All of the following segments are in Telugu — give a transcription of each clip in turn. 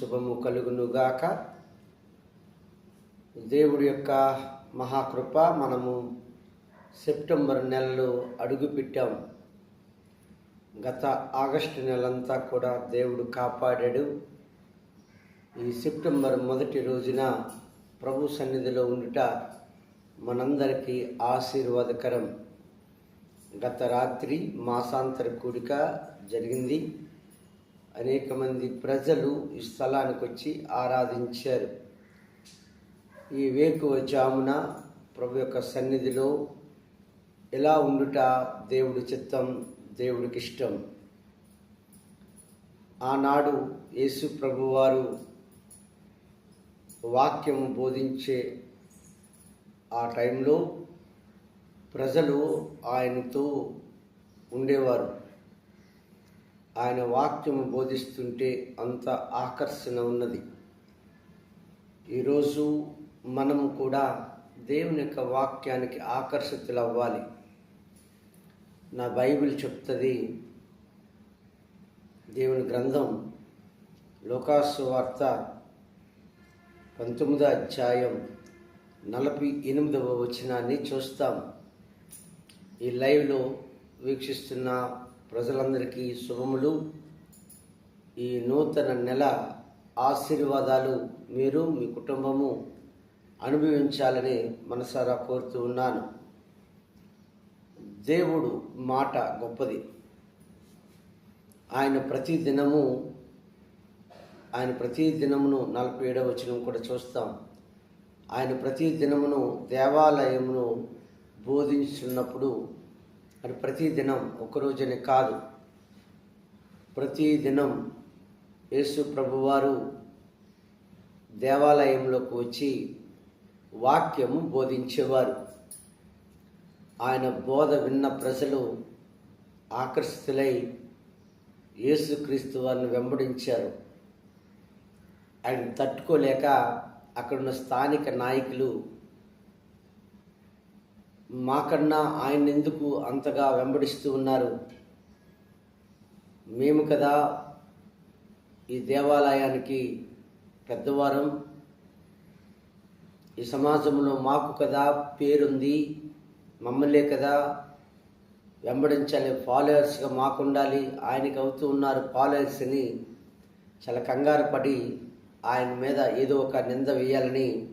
శుభము కలుగునుగాక. దేవుడి యొక్క మహాకృప మనము సెప్టెంబర్ నెలలో అడుగుపెట్టాం గత ఆగస్టు నెలంతా కూడా దేవుడు కాపాడాడు. ఈ సెప్టెంబర్ మొదటి రోజున ప్రభు సన్నిధిలో ఉండుట మనందరికీ ఆశీర్వాదకరం. గత రాత్రి మాసాంతర కూడిక జరిగింది. అనేక మంది ప్రజలు ఈ స్థలానికి వచ్చి ఆరాధించారు. ఈ వేకువ జామున ప్రభు యొక్క సన్నిధిలో ఎలా ఉండుట దేవుడి చిత్తం దేవుడికి ఇష్టం? ఆనాడు యేసు ప్రభువారు వాక్యము బోధించే ఆ టైంలో ప్రజలు ఆయనతో ఉండేవారు. ఆయన వాక్యము బోధిస్తుంటే అంత ఆకర్షణ ఉన్నది. ఈరోజు మనము కూడా దేవుని యొక్క వాక్యానికి ఆకర్షితులు అవ్వాలి నా బైబిల్ చెప్తుంది దేవుని గ్రంథం లోకాసు వార్త పంతొమ్మిదో అధ్యాయం నలభై ఎనిమిదవ వచనాన్ని చూస్తాం. ఈ లైవ్లో వీక్షిస్తున్న ప్రజలందరికీ శుభములు. ఈ నూతన నెల ఆశీర్వాదాలు మీరు మీ కుటుంబము అనుభవించాలని మనసారా కోరుతూ ఉన్నాను. దేవుడు మాట గొప్పది. ఆయన ప్రతి దినము ఆయన ప్రతి దినమును నలభై ఏడవ వచనం కూడా చూస్తాం. ఆయన ప్రతి దినమును దేవాలయమును బోధించున్నప్పుడు అది ప్రతి దినం ఒకరోజునే కాదు. ప్రతి దినం యేసు ప్రభువారు దేవాలయంలోకి వచ్చి వాక్యము బోధించేవారు. ఆయన బోధ విన్న ప్రజలు ఆకర్షితులై యేసుక్రీస్తు వారిని వెంబడించారు. ఆయన తట్టుకోలేక అక్కడున్న స్థానిక నాయకులు మాకన్నా ఆయన ఎందుకు అంతగా వెంబడిస్తూ ఉన్నారు? మేము కదా ఈ దేవాలయానికి పెద్దవారం. ఈ సమాజంలో మాకు కదా పేరుంది మమ్మల్నే కదా వెంబడించాలి ఫాలోయర్స్గా మాకు ఉండాలి ఆయనకి అవుతూ ఉన్నారు ఫాలోయర్స్ అని చాలా కంగారు పడి ఆయన మీద ఏదో ఒక నింద వేయాలని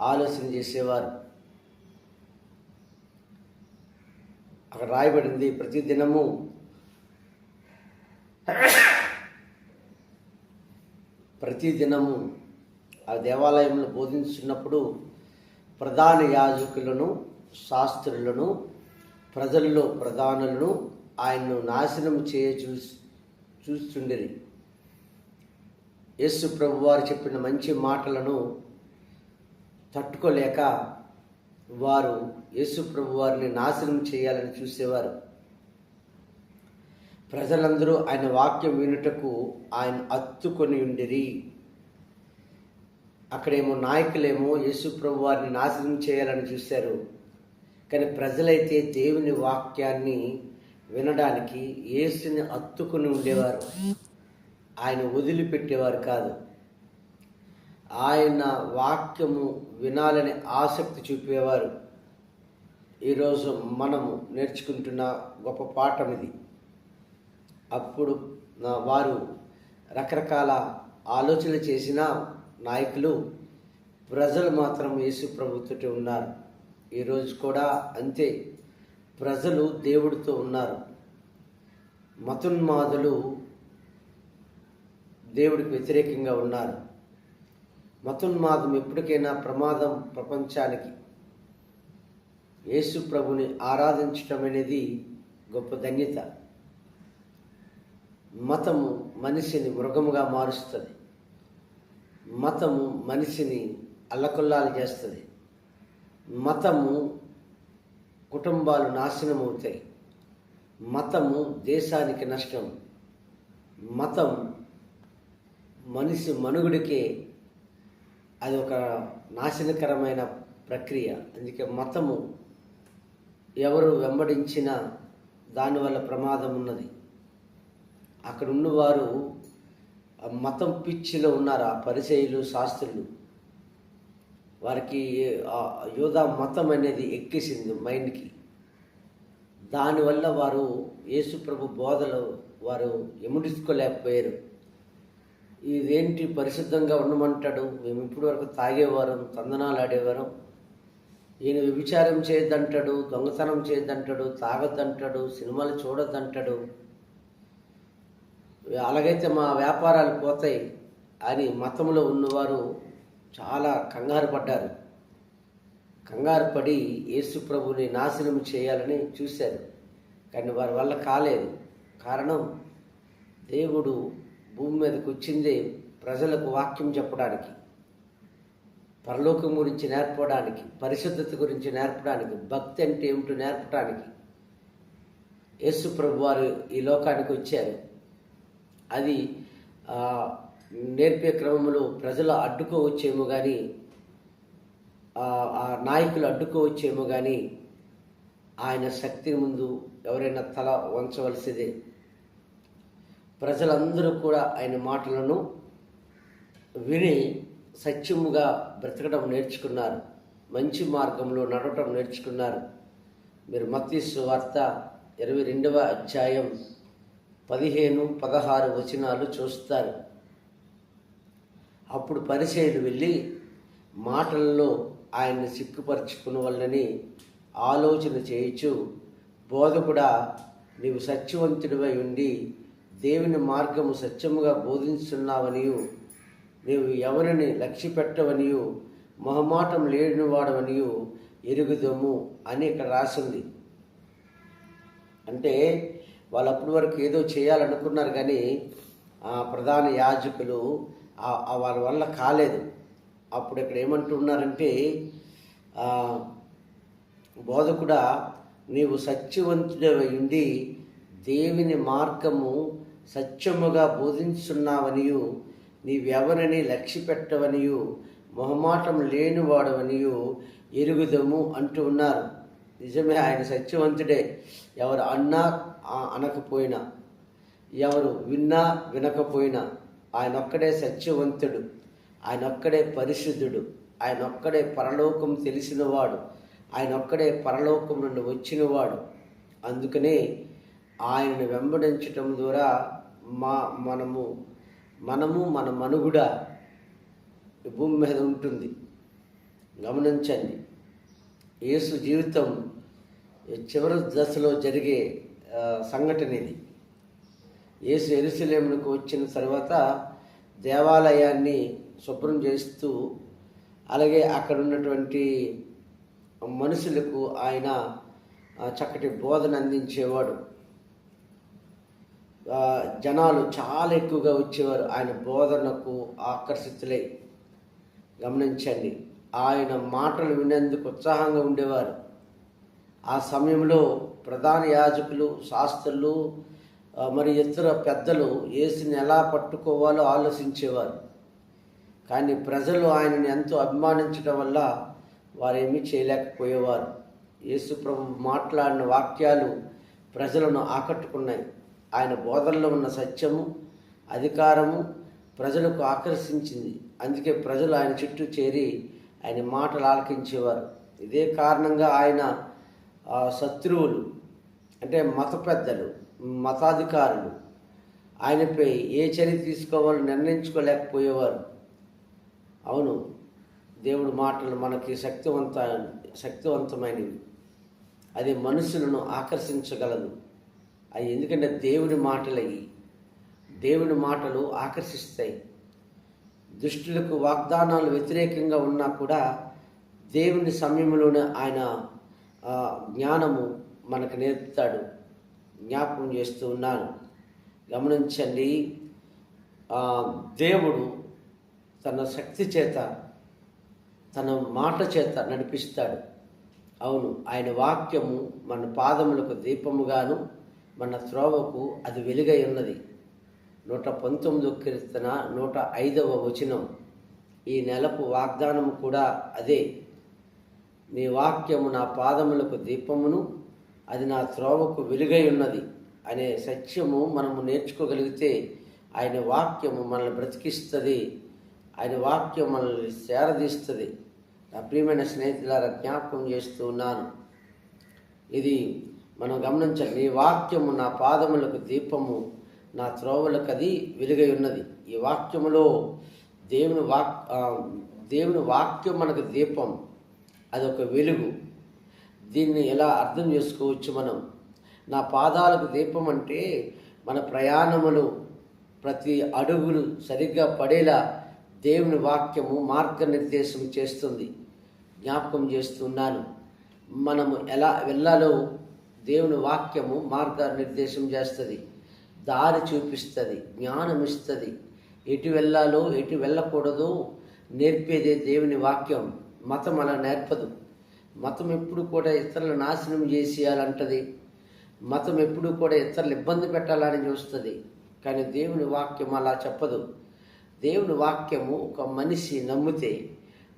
ఆలోచన చేసేవారు. అక్కడ రాయబడింది ప్రతి దినము ప్రతి దినము ఆ దేవాలయంలో బోధించున్నప్పుడు ప్రధాన యాజకులను శాస్త్రులను ప్రజల్లో ప్రధానులను ఆయన్ను నాశనం చేయ చూ చూస్తుండేది యేసు ప్రభు వారు చెప్పిన మంచి మాటలను తట్టుకోలేక వారు యేసుప్రభు వారిని నాశనం చేయాలని చూసేవారు. ప్రజలందరూ ఆయన వాక్యం వినుటకు ఆయన అత్తుకొని ఉండిరి. అక్కడేమో నాయకులేమో యేసుప్రభు వారిని నాశనం చేయాలని చూశారు. కానీ ప్రజలైతే దేవుని వాక్యాన్ని వినడానికి యేసుని అత్తుకుని ఉండేవారు. ఆయన వదిలిపెట్టేవారు కాదు. ఆయన వాక్యము వినాలని ఆసక్తి చూపేవారు. ఈరోజు మనము నేర్చుకుంటున్న గొప్ప పాఠం ఇది. అప్పుడు నా- వారు రకరకాల ఆలోచనలు చేసిన నాయకులు ప్రజలు మాత్రం యేసు ప్రభుత్వతో ఉన్నారు. ఈరోజు కూడా అంతే. ప్రజలు దేవుడితో ఉన్నారు. మతున్మాదులు దేవుడికి వ్యతిరేకంగా ఉన్నారు. మతున్మాదం ఎప్పటికైనా ప్రమాదం ప్రపంచానికి. యేసు ప్రభుని ఆరాధించటం అనేది గొప్ప ధన్యత. మతము మనిషిని మృగముగా మారుస్తుంది. మతము మనిషిని అల్లకొల్లాలు చేస్తుంది. మతము కుటుంబాలు నాశనం అవుతాయి మతము దేశానికి నష్టం. మతం మనిషి మనుగుడికే అది ఒక నాశనకరమైన ప్రక్రియ. అందుకే మతము ఎవరు వెంబడించినా దానివల్ల ప్రమాదం ఉన్నది. అక్కడ ఉన్నవారు మతం పిచ్చిలో ఉన్నారు ఆ పరిచయులు శాస్త్రులు. వారికి యోధా మతం అనేది ఎక్కేసింది మైండ్కి. దానివల్ల వారు యేసుప్రభు బోధలు వారు ఎముడించుకోలేకపోయారు ఇదేంటి పరిశుద్ధంగా ఉండమంటాడు? మేము ఇప్పటి వరకు తాగేవారం తందనాలు ఆడేవారం. ఈయన వ్యభిచారం చేయొద్దంటాడు దొంగతనం చేయొద్దంటాడు తాగొద్దంటాడు సినిమాలు చూడొద్దంటాడు. అలాగైతే మా వ్యాపారాలు పోతాయి అని మతంలో ఉన్నవారు చాలా కంగారు పడ్డారు. కంగారు పడి యేసు ప్రభుని నాశనం చేయాలని చూశారు. కానీ వారి వల్ల కాలేదు. కారణం దేవుడు భూమి మీదకి వచ్చిందే ప్రజలకు వాక్యం చెప్పడానికి పరలోకం గురించి నేర్పడానికి పరిశుద్ధత గురించి నేర్పడానికి భక్తి అంటే ఏమిటో నేర్పడానికి యేసు ప్రభు వారు ఈ లోకానికి వచ్చారు. అది నేర్పే క్రమంలో ప్రజలు అడ్డుకోవచ్చేమో కానీ ఆ నాయకులు అడ్డుకోవచ్చేమో కానీ ఆయన శక్తి ముందు ఎవరైనా తల వంచవలసిందే. ప్రజలందరూ కూడా ఆయన మాటలను విని సత్యముగా బ్రతకడం నేర్చుకున్నారు. మంచి మార్గంలో నడవటం నేర్చుకున్నారు. మీరు మత్తీసు వార్త ఇరవై రెండవ అధ్యాయం పదిహేను పదహారు వచనాలు చూస్తారు. అప్పుడు పరిచయులు వెళ్ళి మాటల్లో ఆయన్ని సిగ్గుపరుచుకున్న వాళ్ళని ఆలోచన చేయొచ్చు బోధ కూడా నీవు సత్యవంతుడివై ఉండి దేవుని మార్గము సత్యముగా బోధించున్నావనియు నీవు ఎవరిని లక్ష్య పెట్టవనియు మొహమాటం లేనివాడవనియు ఎరుగుదము అని ఇక్కడ రాసింది. అంటే వాళ్ళు అప్పటి వరకు ఏదో చేయాలనుకున్నారు కానీ ఆ ప్రధాన యాజకులు వారి వల్ల కాలేదు. అప్పుడు ఇక్కడ ఏమంటున్నారంటే బోధకుడా నీవు సత్యవంతుడై ఉండి దేవుని మార్గము సత్యముగా బోధించున్నావనియు నీవెవరిని లక్ష్యపెట్టవనియు మొహమాటం లేనివాడవనియు ఎరుగుదము అంటూ ఉన్నారు. నిజమే ఆయన సత్యవంతుడే. ఎవరు అన్నా అనకపోయినా ఎవరు విన్నా వినకపోయినా ఆయన ఒక్కడే సత్యవంతుడు ఆయన ఒక్కడే పరిశుద్ధుడు ఆయన ఒక్కడే పరలోకం తెలిసినవాడు ఆయన ఒక్కడే పరలోకం నుండి వచ్చినవాడు. అందుకనే ఆయనను వెంబడించటం ద్వారా మా మనము మనము మన మనుగుడ భూమి మీద ఉంటుంది. గమనించండి. యేసు జీవితం చివరి దశలో జరిగే సంఘటన ఇది యేసు ఎరుసలేమునకు వచ్చిన తర్వాత దేవాలయాన్ని శుభ్రం చేస్తూ అలాగే అక్కడ ఉన్నటువంటి మనుషులకు ఆయన చక్కటి బోధన అందించేవాడు జనాలు చాలా ఎక్కువగా వచ్చేవారు. ఆయన బోధనకు ఆకర్షితులై. గమనించండి ఆయన మాటలు వినేందుకు ఉత్సాహంగా ఉండేవారు. ఆ సమయంలో ప్రధాన యాజకులు శాస్త్రులు మరి ఇతర పెద్దలు ఏసుని ఎలా పట్టుకోవాలో ఆలోచించేవారు. కానీ ప్రజలు ఆయనని ఎంతో అభిమానించడం వల్ల వారేమీ చేయలేకపోయేవారు. యేసు ప్రభు మాట్లాడిన వాక్యాలు ప్రజలను ఆకట్టుకున్నాయి. ఆయన బోధనలో ఉన్న సత్యము అధికారము ప్రజలకు ఆకర్షించింది. అందుకే ప్రజలు ఆయన చుట్టూ చేరి ఆయన మాటలు ఆలకించేవారు. ఇదే కారణంగా ఆయన శత్రువులు అంటే మత పెద్దలు మతాధికారులు ఆయనపై ఏ చర్య తీసుకోవాలో నిర్ణయించుకోలేకపోయేవారు. అవును దేవుడు మాటలు మనకి శక్తివంత శక్తివంతమైనవి. అది మనుషులను ఆకర్షించగలదు. అది ఎందుకంటే దేవుని మాటలయ్యి దేవుని మాటలు ఆకర్షిస్తాయి. దుష్టులకు వాగ్దానాలు వ్యతిరేకంగా ఉన్నా కూడా దేవుని సమయంలోనే ఆయన జ్ఞానము మనకు నేర్పుతాడు. జ్ఞాపకం చేస్తూ ఉన్నాను. గమనించండి దేవుడు తన శక్తి చేత తన మాట చేత నడిపిస్తాడు. అవును ఆయన వాక్యము మన పాదములకు దీపముగాను మన త్రోవకు అది వెలుగై ఉన్నది. నూట పంతొమ్మిదో కీర్తన నూట ఐదవ వచనం. ఈ నెలకు వాగ్దానము కూడా అదే. నీ వాక్యము నా పాదములకు దీపమును అది నా త్రోవకు వెలుగై ఉన్నది అనే సత్యము మనము నేర్చుకోగలిగితే ఆయన వాక్యము మనల్ని బ్రతికిస్తుంది. ఆయన వాక్యం మనల్ని సేరదీస్తుంది. నా ప్రియమైన స్నేహితులారా జ్ఞాపకం చేస్తూ ఉన్నాను. ఇది మనం గమనించాలి నీ వాక్యము నా పాదములకు దీపము నా త్రోవలకు అది వెలుగై ఉన్నది. ఈ వాక్యములో దేవుని వాక్ దేవుని వాక్యం మనకు దీపం. అది ఒక వెలుగు. దీన్ని ఎలా అర్థం చేసుకోవచ్చు మనం? నా పాదాలకు దీపం అంటే మన ప్రయాణములు ప్రతి అడుగులు సరిగ్గా పడేలా దేవుని వాక్యము మార్గనిర్దేశం చేస్తుంది. జ్ఞాపకం చేస్తున్నాను మనము ఎలా వెళ్ళాలో దేవుని వాక్యము మార్గనిర్దేశం చేస్తుంది. దారి చూపిస్తుంది జ్ఞానం ఇస్తుంది ఎటు వెళ్ళాలో ఎటు వెళ్ళకూడదు నేర్పేదే దేవుని వాక్యం. మతం అలా నేర్పదు. మతం ఎప్పుడు కూడా ఇతరులను నాశనం చేసేయాలంటది. మతం ఎప్పుడు కూడా ఇతరులు ఇబ్బంది పెట్టాలని చూస్తుంది. కానీ దేవుని వాక్యం అలా చెప్పదు. దేవుని వాక్యము ఒక మనిషి నమ్మితే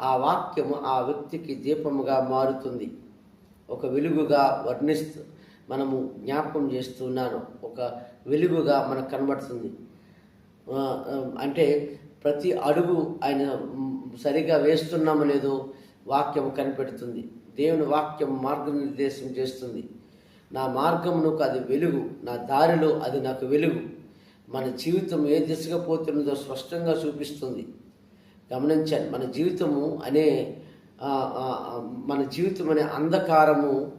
ఆ వాక్యము ఆ వ్యక్తికి దీపముగా మారుతుంది. ఒక వెలుగుగా వర్ణిస్తూ మనము జ్ఞాపకం చేస్తున్నాను ఒక వెలుగుగా మనకు కనబడుతుంది. అంటే ప్రతి అడుగు ఆయన సరిగా వేస్తున్నామో లేదో వాక్యం కనిపెడుతుంది. దేవుని వాక్యం మార్గనిర్దేశం చేస్తుంది. నా మార్గమునకు అది వెలుగు నా దారిలో అది నాకు వెలుగు. మన జీవితం ఏ దిశగా పోతున్నదో స్పష్టంగా చూపిస్తుంది. గమనించండి మన జీవితము అనే మన జీవితం అనే అంధకారము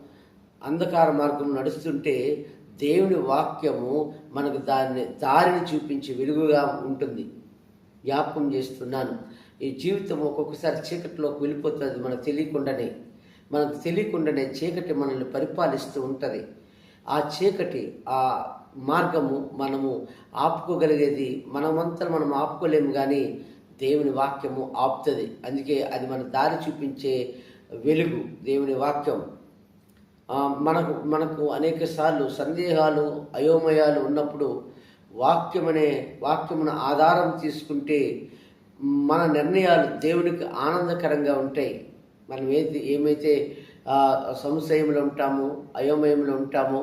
అంధకార మార్గం నడుస్తుంటే దేవుని వాక్యము మనకు దాన్ని దారిని చూపించి వెలుగుగా ఉంటుంది. జ్ఞాపకం చేస్తున్నాను. ఈ జీవితం ఒక్కొక్కసారి చీకటిలోకి వెళ్ళిపోతుంది మనకు తెలియకుండానే. మనకు తెలియకుండానే చీకటి మనల్ని పరిపాలిస్తూ ఉంటుంది. ఆ చీకటి ఆ మార్గము మనము ఆపుకోగలిగేది మనమంతా మనం ఆపుకోలేము కానీ దేవుని వాక్యము ఆపుతుంది. అందుకే అది మన దారి చూపించే వెలుగు దేవుని వాక్యం. మనకు మనకు అనేక సార్లు సందేహాలు అయోమయాలు ఉన్నప్పుడు వాక్యమనే వాక్యమును ఆధారం తీసుకుంటే మన నిర్ణయాలు దేవునికి ఆనందకరంగా ఉంటాయి. మనం ఏది ఏమైతే సంశయంలో ఉంటామో అయోమయంలో ఉంటామో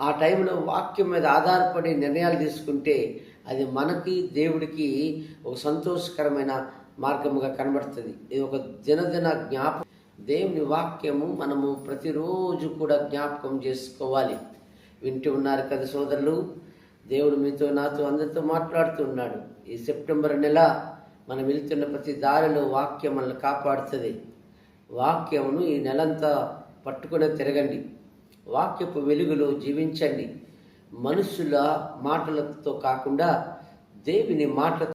ఆ టైంలో వాక్యం మీద ఆధారపడి నిర్ణయాలు తీసుకుంటే అది మనకి దేవుడికి ఒక సంతోషకరమైన మార్గముగా కనబడుతుంది. ఇది ఒక దినదిన జ్ఞాపకం. దేవుని వాక్యము మనము ప్రతిరోజు కూడా జ్ఞాపకం చేసుకోవాలి. వింటూ ఉన్నారు కదా సోదరులు? దేవుడు మీతో నాతో అందరితో మాట్లాడుతున్నాడు ఈ సెప్టెంబర్ నెల మనం వెళ్తున్న ప్రతి దారిలో వాక్యం మనల్ని కాపాడుతుంది. వాక్యమును ఈ నెలంతా పట్టుకునే తిరగండి. వాక్యపు వెలుగులో జీవించండి. మనుషుల మాటలతో కాకుండా దేవుని మాటలతో